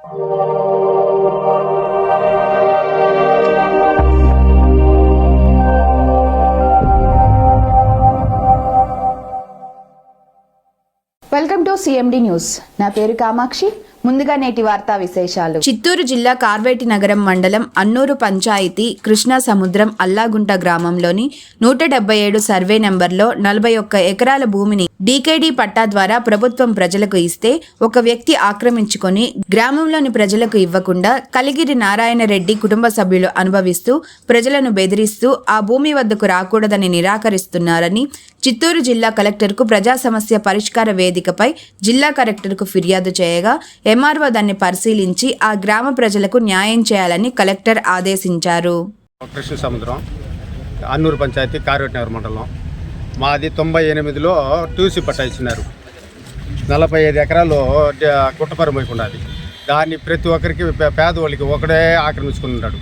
Welcome to CMD news. నా పేరు కామాక్షి. ముందుగా నేటి వార్తా విశేషాలు. చిత్తూరు జిల్లా కార్వేటి నగరం మండలం అన్నూరు పంచాయతీ కృష్ణా సముద్రం అల్లాగుంట గ్రామంలోని నూట డెబ్బై ఏడు సర్వే నెంబర్లో నలభై ఒక్క ఎకరాల భూమిని డీకేడీ పట్టా ద్వారా ప్రభుత్వం ప్రజలకు ఇస్తే ఒక వ్యక్తి ఆక్రమించుకొని గ్రామంలోని ప్రజలకు ఇవ్వకుండా కలిగిరి నారాయణ రెడ్డి కుటుంబ సభ్యులు అనుభవిస్తూ ప్రజలను బెదిరిస్తూ ఆ భూమి వద్దకు రాకూడదని నిరాకరిస్తున్నారని చిత్తూరు జిల్లా కలెక్టర్కు ప్రజా సమస్య పరిష్కార వేదికపై జిల్లా కలెక్టర్కు ఫిర్యాదు చేయగా ఎంఆర్ఓ దాన్ని పరిశీలించి ఆ గ్రామ ప్రజలకు న్యాయం చేయాలని కలెక్టర్ ఆదేశించారు. కృష్ణ సముద్రం అన్నూరు పంచాయతీ కార్వేటనగర్ మండలం. మాది తొంభై ఎనిమిదిలో టూసీ పట్టా ఇచ్చినారు. నలభై ఐదు ఎకరాలు కుట్టపరం గుట్టపరం దాన్ని ప్రతి ఒక్కరికి పేదవాళ్ళకి ఒకడే ఆక్రమించుకుని ఉన్నాడు.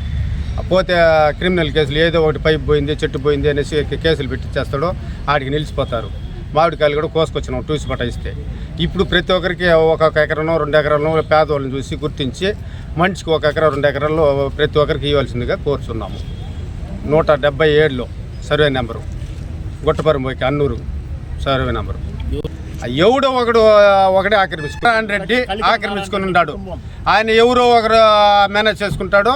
పోతే క్రిమినల్ కేసులు ఏదో ఒకటి పైపు పోయింది చెట్టు పోయింది అనేసి కేసులు పెట్టించేస్తాడో ఆడికి నిలిచిపోతారు. మామిడికాయలు కూడా కోసుకొచ్చినాం టూసి పట్ట ఇస్తే. ఇప్పుడు ప్రతి ఒక్కరికి ఒక్కొక్క ఎకరం రెండు ఎకరాలను పేదవాళ్ళని చూసి గుర్తించి మనిషికి ఒక ఎకరా రెండు ఎకరాల్లో ప్రతి ఒక్కరికి ఇవ్వాల్సిందిగా కోరుచున్నాము. నూట డెబ్బై ఏడులో సర్వే నెంబరు. గుట్టపరం పోయి అన్నూరు సర్వే నెంబరు. ఎవడో ఒకడు ఒకడే ఆక్రమించుకున్నాడు రెడ్డి ఆక్రమించుకుని ఉన్నాడు ఆయన ఎవరో ఒకరు మేనేజ్ చేసుకుంటాడో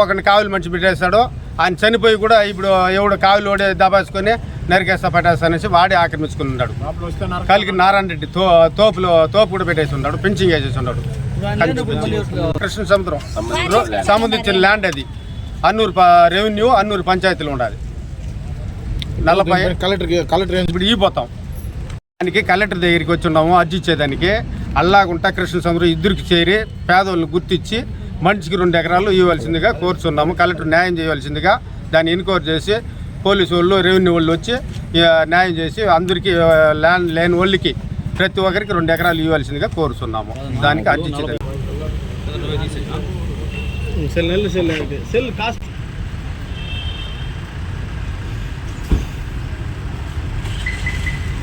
ఒకరిని కావులు మనిషి పెట్టేస్తాడో ఆయన చనిపోయి కూడా ఇప్పుడు ఎవడు కావులు ఓడే దబాసుకొని నరికేస్తా పట్టేస్తా అనేసి వాడే ఆక్రమించుకుని ఉన్నాడు కలిగి నారాయణ రెడ్డి తో తోపులో తోపు కూడా పెట్టేసి ఉన్నాడు పెంచింగ్ వేసేసి ఉన్నాడు కృష్ణ సముద్రం. సంబంధించిన ల్యాండ్ అది. అన్నూరు రెవెన్యూ అన్నూరు పంచాయతీలో ఉండాలి. నలభై కలెక్టర్ కలెక్టర్ ఇప్పుడు ఇగిపోతాం దానికి కలెక్టర్ దగ్గరికి వచ్చి ఉన్నాము అర్జీ ఇచ్చేదానికి. అల్లాగుంట కృష్ణ సముద్రం ఇద్దరికి చేరి పేదోళ్ళని గుర్తించి మనిషికి రెండు ఎకరాలు ఇవ్వాల్సిందిగా కోరుచున్నాము. కలెక్టర్ న్యాయం చేయవలసిందిగా దాన్ని ఎన్క్వైరీ చేసి పోలీసు వాళ్ళు రెవెన్యూ వాళ్ళు వచ్చి న్యాయం చేసి అందరికీ ల్యాండ్ లేని వాళ్ళకి ప్రతి ఒక్కరికి రెండు ఎకరాలు ఇవ్వాల్సిందిగా కోరుచున్నాము. దానికి అర్జీ ఇచ్చేదానికి.